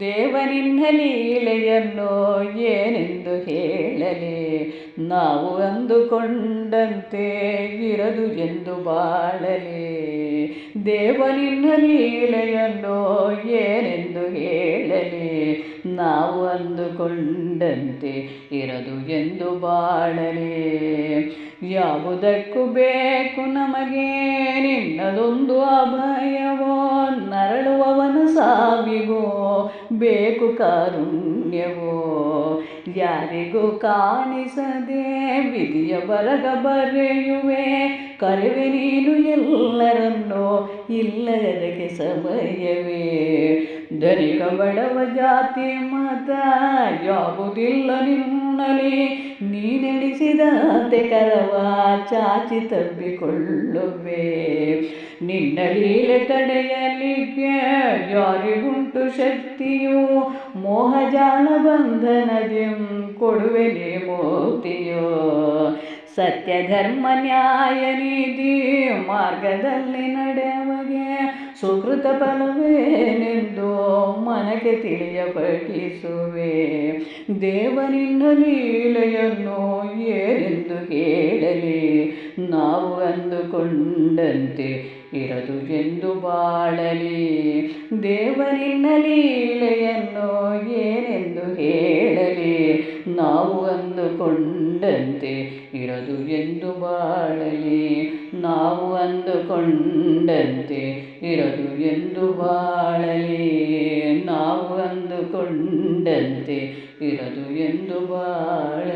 ದೇವನಿನ್ನ ಲೀಲೆಯನ್ನು ಏನೆಂದು ಹೇಳಲಿ? ನಾವು ಅಂದುಕೊಂಡಂತೆ ಇರದು ಎಂದು ಬಾಳಲಿ. ದೇವನಿನ್ನ ಲೀಲೆಯನ್ನು ಏನೆಂದು ಹೇಳಲಿ? ನಾವು ಅಂದುಕೊಂಡಂತೆ ಇರದು ಎಂದು ಬಾಳಲಿ. ಯಾವುದಕ್ಕೂ ಬೇಕು ನಮಗೆ, ನಿನ್ನದೊಂದು ಅಭಯವೋ, ನರಳುವವನು ಸಾವಿಗೋ ಬೇಕು ಕಾರುಣ್ಯವೋ? ಯಾರಿಗೂ ಕಾಣಿಸದೆ ವಿಧಿಯ ಬರಗ ಬರೆಯುವೆ. ಕರೆವೆ ನೀನು ಎಲ್ಲರನ್ನೋ ಇಲ್ಲದಕ್ಕೆ ಸಮಯವೇ. ಧನಿಕ ಬಡವ ಜಾತಿ ಮತ, ಯಾವುದಿಲ್ಲ ನಿನ್ನಲಿ ನೀ ನಡೆಸಿದಂತೆ ಕರವ ಚಾಚಿ ತಬ್ಬಿಕೊಳ್ಳುವೆ. ನಿನ್ನ ಲೀಲೆ ತಡೆಯಲಿಕ್ಕೆ ಯಾರಿಗುಂಟು ಶಕ್ತಿಯು? ಮೋಹಜಾಲ ಬಂಧನದಿಂ ಕೊಡುವೆನೆ ಮೋತಿಯೋ ಸತ್ಯ ಧರ್ಮ ನ್ಯಾಯ ನೀತಿ ಮಾರ್ಗದಲ್ಲಿ ನಡೆವಗೆ ಸುಕೃತ ಫಲವೇನೆಂದು ಮನಕ್ಕೆ ತಿಳಿಯಪಡಿಸುವೆ. ದೇವನಿನ್ನ ಲೀಲೆಯನ್ನು ಏನೆಂದು ಹೇಳಲಿ ನಾವು ಅಂದುಕೊಂಡಂತೆ ಇರದು ಎಂದು ಬಾಳಲಿ. ದೇವರಿನ ಲೀಲೆಯನ್ನು ಏನೆಂದು ಹೇಳಲಿ. ನಾವು ಅಂದುಕೊಂಡಂತೆ ಇರದು ಎಂದು ಬಾಳಲಿ. ನಾವು ಅಂದುಕೊಂಡಂತೆ ಇರದು ಎಂದು ಬಾಳಲಿ. ನಾವು ಅಂದುಕೊಂಡಂತೆ ಇರದು ಎಂದು ಬಾಳಲಿ.